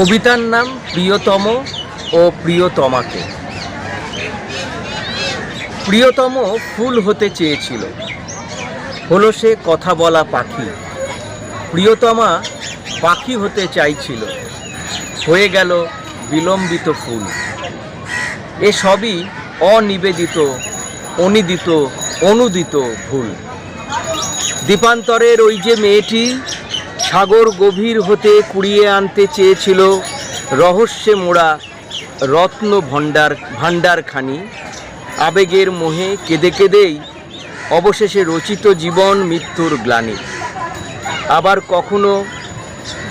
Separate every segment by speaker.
Speaker 1: কবিতার নাম প্রিয়তম ও প্রিয়তমাকে। প্রিয়তম ফুল হতে চেয়েছিল। হলো সে কথা বলা পাখি। প্রিয়তমা পাখি হতে চাইছিল। হয়ে গেল বিলম্বিত ফুল। এ সবই অনিবেদিত, অনিদিত, অনুদিত ভুল। দীপান্তরের ওই যে মেয়েটি সাগর গভীর হতে কুড়িয়ে আনতে চেয়েছিল রহস্যে মোড়া রত্ন ভণ্ডার, ভাণ্ডারখানি। আবেগের মোহে কেঁদে কেঁদেই অবশেষে রচিত জীবন মৃত্যুর গ্লানি। আবার কখনো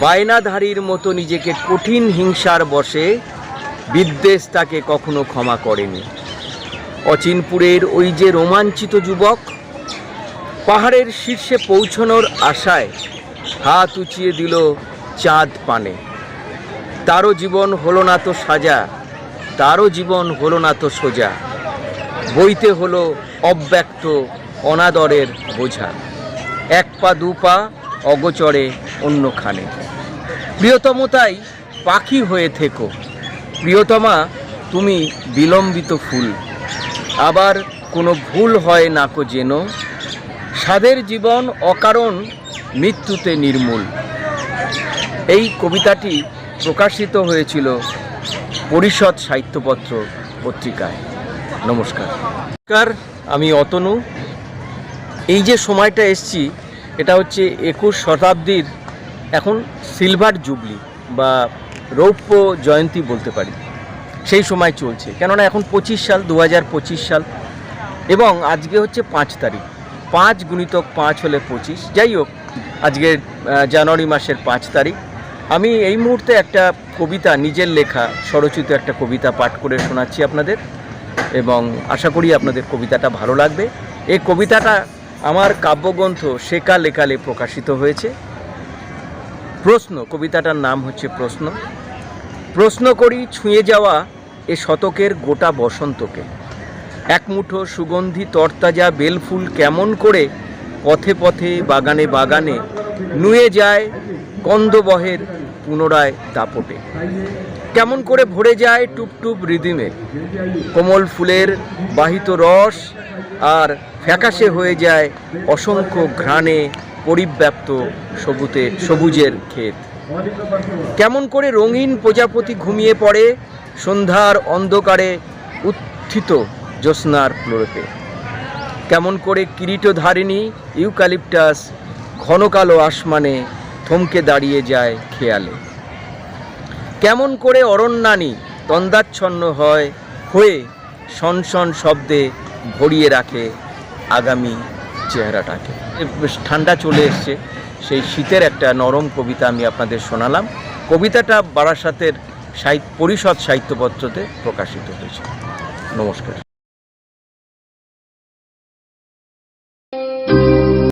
Speaker 1: বায়নাধারীর মতো নিজেকে কঠিন হিংসার বসে বিদ্বেষ তাকে কখনো ক্ষমা করেনি। অচিনপুরের ওই যে রোমাঞ্চিত যুবক, পাহাড়ের শীর্ষে পৌঁছানোর আশায় হাত উঁচিয়ে দিল চাঁদ পানে। তারও জীবন হলো না তো সাজা, তারও জীবন হলো না তো সোজা। বইতে হলো অব্যক্ত অনাদরের বোঝা। এক পা, দু পা অগচরে অন্যখানে। প্রিয়তমতাই পাখি হয়ে থেকো। প্রিয়তমা, তুমি বিলম্বিত ফুল। আবার কোনো ভুল হয় নাকো যেন। সাদের জীবন অকারণ মৃত্যুতে নির্মূল। এই কবিতাটি প্রকাশিত হয়েছিল পরিষদ সাহিত্যপত্র পত্রিকায়। নমস্কার। নমস্কার, আমি অতনু। এই যে সময়টা এসছি, এটা হচ্ছে একুশ শতাব্দীর এখন সিলভার জুবলি বা রৌপ্য জয়ন্তী বলতে পারি। সেই সময় চলছে, কেননা এখন পঁচিশ সাল দু পঁচিশ সাল, এবং আজকে হচ্ছে পাঁচ তারিখ। পাঁচ গুণিতক পাঁচ হলে পঁচিশ। যাই হোক আজকে জানুয়ারি মাসের পাঁচ তারিখ। আমি এই মুহূর্তে একটা কবিতা, নিজের লেখা, স্বরচিত একটা কবিতা পাঠ করে শোনাচ্ছি আপনাদের এবং আশা করি আপনাদের কবিতাটা ভালো লাগবে। এই কবিতাটা আমার কাব্যগ্রন্থ শেখা লেখালে প্রকাশিত হয়েছে। প্রশ্ন, কবিতাটার নাম হচ্ছে প্রশ্ন। প্রশ্ন করি, ছুঁয়ে যাওয়া এ শতকের গোটা বসন্তকে। এক মুঠো সুগন্ধি তরতাজা বেলফুল কেমন করে পথে পথে, বাগানে বাগানে নুয়ে যায় কন্দবহের পুনরায় দাপটে। কেমন করে ভরে যায় টুপটুপ রিদিমে। কোমল ফুলের বাহিত রস আর ফ্যাকাশে হয়ে যায় অসংখ্য ঘ্রাণে পরিব্যাপ্ত সবুতে, সবুজের ক্ষেত। কেমন করে রঙিন প্রজাপতি ঘুমিয়ে পড়ে, সন্ধ্যার অন্ধকারে উত্থিত জ্যোৎস্নার প্লোরতে কেমন করে কিরিটধারিণী ইউক্যালিপটাস ঘন কালো আসমানে থমকে দাঁড়িয়ে যায় খেয়ালে। কেমন করে অরণ্যানী তন্দাচ্ছন্ন হয়, হয়ে সনসন শব্দে ভরিয়ে রাখে আগামী চেহারাটাকে। ঠান্ডা চলে এসছে। সেই শীতের একটা নরম কবিতা আমি আপনাদের শোনালাম। কবিতাটা বারাসাতের সাহিত্য পরিষদ সাহিত্যপত্রতে প্রকাশিত হয়েছে। নমস্কার।